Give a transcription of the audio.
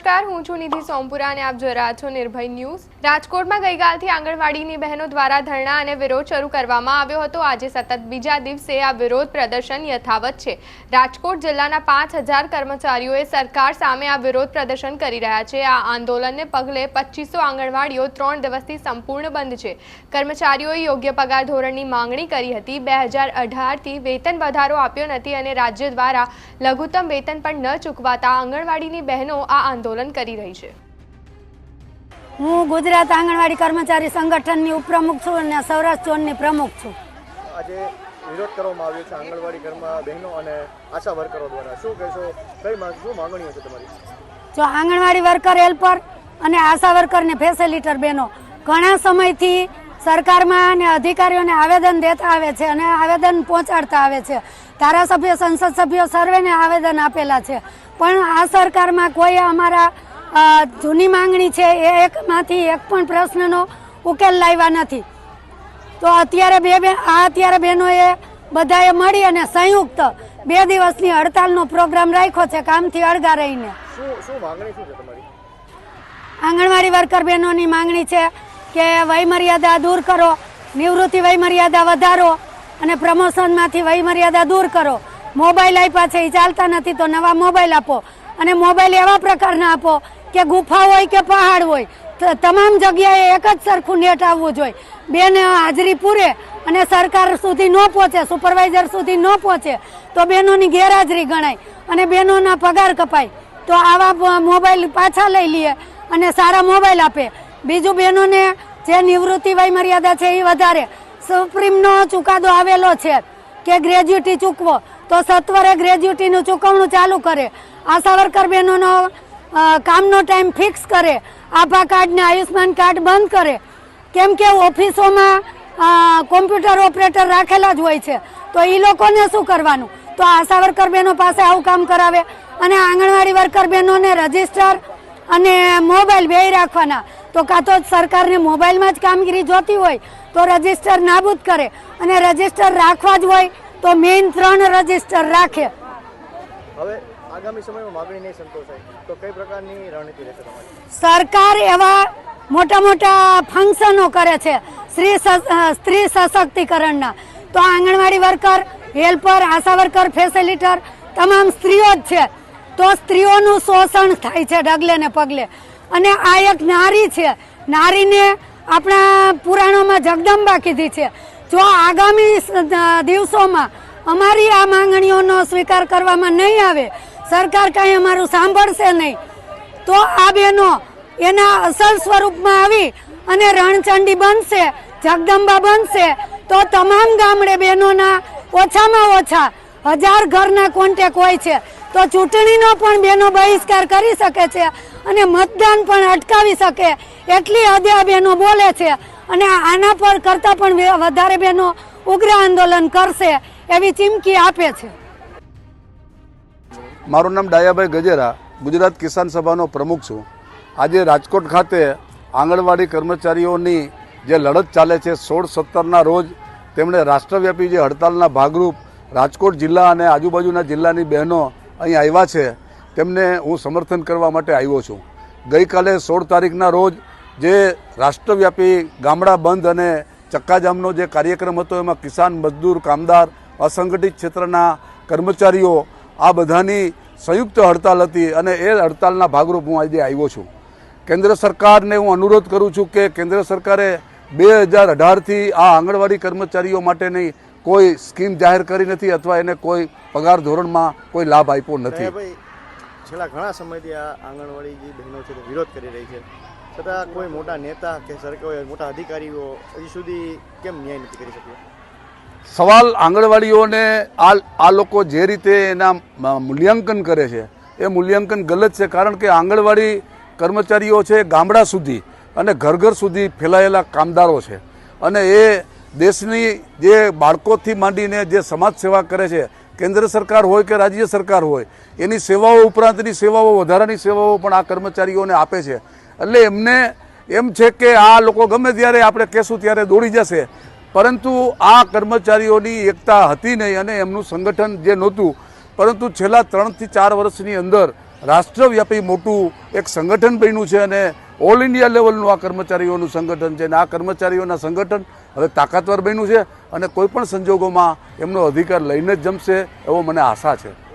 નમસ્કાર, હું છું નિધિ સોમપુરા અને આપ જોઈ રહ્યા છો નિર્ભય ન્યૂઝ. રાજકોટમાં ગઈકાલથી આંગણવાડીની બહેનો દ્વારા ધરણા અને વિરોધ શરૂ કરવામાં આવ્યો હતો. આજે સતત બીજા દિવસે આ વિરોધ પ્રદર્શન યથાવત છે. રાજકોટ જિલ્લાના પાંચ હજાર કર્મચારીઓએ સરકાર સામે આ વિરોધ પ્રદર્શન કરી રહ્યા છે. આ આંદોલનને પગલે પચીસો આંગણવાડીઓ ત્રણ દિવસથી સંપૂર્ણ બંધ છે. કર્મચારીઓએ યોગ્ય પગાર ધોરણની માંગણી કરી હતી. બે હજાર અઢારથી વેતન વધારો આપ્યો નથી અને રાજ્ય દ્વારા લઘુત્તમ વેતન પણ ન ચૂકવાતા આંગણવાડીની બહેનો આ આંદોલન કરી રહી છે. હું ગુજરાત આંગણવાડી કર્મચારી સંગઠનની ઉપપ્રમુખ છું અને સૌરાષ્ટ્ર ઝોનની પ્રમુખ છું. આજે વિરોધ કરવામાં આવ્યો છે આંગણવાડી ઘરમાં બહેનો અને આશા વર્કરો દ્વારા. શું કહેશો? કઈ શું માંગણીઓ છે તમારી? જો આંગણવાડી વર્કર હેલ્પર અને આશા વર્કર ને ફેસિલિટર બહેનો ઘણા સમયથી સરકારમાં અને અધિકારીઓને આવેદન દેતા આવે છે અને આવેદન પહોંચાડતા આવે છે. ધારાસભ્ય સંસદ સભ્યો સર્વેને આવેદન આપેલા છે. પણ આ સરકારમાં કોઈ અમારા જૂની માંગણી છે એ એકમાંથી એક પણ પ્રશ્નનો ઉકેલ લાવ્યા નથી. તો અત્યારે બે બે આ અત્યારે બહેનોએ બધાએ મળી અને સંયુક્ત બે દિવસની હડતાલનો પ્રોગ્રામ રાખ્યો છે કામથી અળગા રહીને. આંગણવાડી વર્કર બહેનોની માંગણી છે કે વયમર્યાદા દૂર કરો, નિવૃત્તિ વયમર્યાદા વધારો અને પ્રમોશનમાંથી વયમર્યાદા દૂર કરો. મોબાઈલ આપ્યા છે એ ચાલતા નથી, તો નવા મોબાઈલ આપો. અને મોબાઈલ એવા પ્રકારના આપો કે ગુફા હોય કે પહાડ હોય. તમામ જગ્યાએ એક જ સરખું નેટ આવવું જોઈએ. બેન હાજરી પૂરે અને સરકાર સુધી ન પહોંચે, સુપરવાઇઝર સુધી ન પહોંચે, તો બહેનોની ગેરહાજરી ગણાય અને બહેનોના પગાર કપાય. તો આવા મોબાઈલ પાછા લઈ લઈએ અને સારા મોબાઈલ આપે. બીજું બહેનોને જે નિવૃત્તિ વય મર્યાદા છે એ વધારે. સુપ્રીમનો ચુકાદો આવેલો છે કે ગ્રેજ્યુટી ચૂકવો, તો સત્વરે ગ્રેજ્યુટીનું ચૂકવણું ચાલુ કરે. આશા વર્કર બહેનોનો કામનો ટાઈમ ફિક્સ કરે. આભા કાર્ડ ને આયુષ્માન કાર્ડ બંધ કરે. કેમ કે ઓફિસોમાં કોમ્પ્યુટર ઓપરેટર રાખેલા જ હોય છે. તો એ લોકોને શું કરવાનું? તો આશા વર્કર બહેનો પાસે આવું કામ કરાવે અને આંગણવાડી વર્કર બહેનોને રજિસ્ટર અને મોબાઈલ બે રાખવાના. તો કાં તો સરકારને મોબાઈલમાં જ કામગીરી જોતી હોય તો રજિસ્ટર નાબૂદ કરે અને રજિસ્ટર રાખવા જ હોય તો મેઇન ત્રણ રજિસ્ટર રાખે. હવે આગામી સમયમાં માગણી નહીં સંતોષાય તો કઈ પ્રકારની રણનીતિ રહેશે તમારી? સરકાર એવા મોટા મોટા ફંક્શનો કરે છે સ્ત્રી સ્ત્રી સશક્તિકરણના. તો anganwadi worker helper ASHA worker facilitator તમામ સ્ત્રીઓ જ છે. તો સ્ત્રીઓનું શોષણ થાય છે ડગલે ને પગલે. અને આ એક નારી છે. નારીને આપણા પુરાણોમાં જગદંબા કીધી છે. જો આગામી દિવસોમાં અમારી આ માંગણીઓનો સ્વીકાર કરવામાં નહીં આવે, સરકાર કાંઈ અમારું સાંભળશે નહીં, તો આ બહેનો એના અસલ સ્વરૂપમાં આવી અને રણચંડી બનશે, જગદંબા બનશે, તો તમામ ગામડે બહેનોના ઓછામાં ઓછા હજાર ઘરના કોન્ટેક હોય છે. તો ચૂંટણીનો પણ બહેનો બહિષ્કાર કરી શકે છે અને મતદાન પણ અટકાવી શકે એટલી હદે આ બહેનો બોલે છે અને આના પર કરતાં પણ વધારે બહેનો ઉગ્ર આંદોલન કરશે એવી ચીમકી આપે છે. મારું નામ ડાયાભાઈ ગજેરા, ગુજરાત કિસાન સભાનો પ્રમુખ છું. આજે રાજકોટ ખાતે આંગણવાડી કર્મચારીઓની જે લડત ચાલે છે સોળ સત્તરના રોજ, તેમણે રાષ્ટ્રવ્યાપી જે હડતાલના ભાગરૂપ રાજકોટ જિલ્લા અને આજુબાજુના જિલ્લાની બહેનો અહીં આવ્યા છે, તેમને હું સમર્થન કરવા માટે આવ્યો છું. ગઈકાલે સોળ તારીખના રોજ જે રાષ્ટ્રવ્યાપી ગામડા બંધ અને ચક્કાજામનો જે કાર્યક્રમ હતો, એમાં કિસાન મજદૂર, કામદાર, અસંગઠિત ક્ષેત્રના કર્મચારીઓ, આ બધાની સંયુક્ત હડતાલ હતી અને એ હડતાલના ભાગરૂપ હું આજે આવ્યો છું. કેન્દ્ર સરકારને હું અનુરોધ કરું છું કે કેન્દ્ર સરકારે બે હજાર અઢારથી આ આંગણવાડી કર્મચારીઓ માટેની કોઈ સ્કીમ જાહેર કરી નથી અથવા એને કોઈ પગાર ધોરણમાં કોઈ લાભ આપ્યો નથી. છેલ્લા ઘણા સમયથી આ આંગણવાડી જે બહેનો છે તે વિરોધ કરી રહી છે. છતાં કોઈ મોટા નેતા કે સરકાર મોટા અધિકારીઓ હજી સુધી કેમ ન્યાય નથી કરી શક્યો? સવાલ આંગણવાડીઓને આ આ લોકો જે રીતે એના મૂલ્યાંકન કરે છે એ મૂલ્યાંકન ગલત છે કારણ કે આંગણવાડી કર્મચારીઓ છે ગામડા સુધી અને ઘર ઘર સુધી ફેલાયેલા કામદારો છે. અને એ દેશની જે બાળકોથી માંડીને જે સમાજ સેવા કરે છે કેન્દ્ર સરકાર હોય કે રાજ્ય સરકાર હોય, એની સેવાઓ ઉપરાંતની સેવાઓ, વધારાની સેવાઓ પણ આ કર્મચારીઓને આપે છે. એટલે એમને એમ છે કે આ લોકો ગમે ત્યારે આપણે કહેશું ત્યારે દોડી જશે. પરંતુ આ કર્મચારીઓની એકતા હતી નહીં અને એમનું સંગઠન જે નહોતું, પરંતુ છેલ્લા ત્રણથી ચાર વર્ષની અંદર રાષ્ટ્રવ્યાપી મોટું એક સંગઠન બન્યું છે અને ઓલ ઇન્ડિયા લેવલનું આ કર્મચારીઓનું સંગઠન છે. અને આ કર્મચારીઓના સંગઠન હવે તાકાતવર બન્યું છે અને કોઈપણ સંજોગોમાં એમનો અધિકાર લઈને જ જમશે એવો મને આશા છે.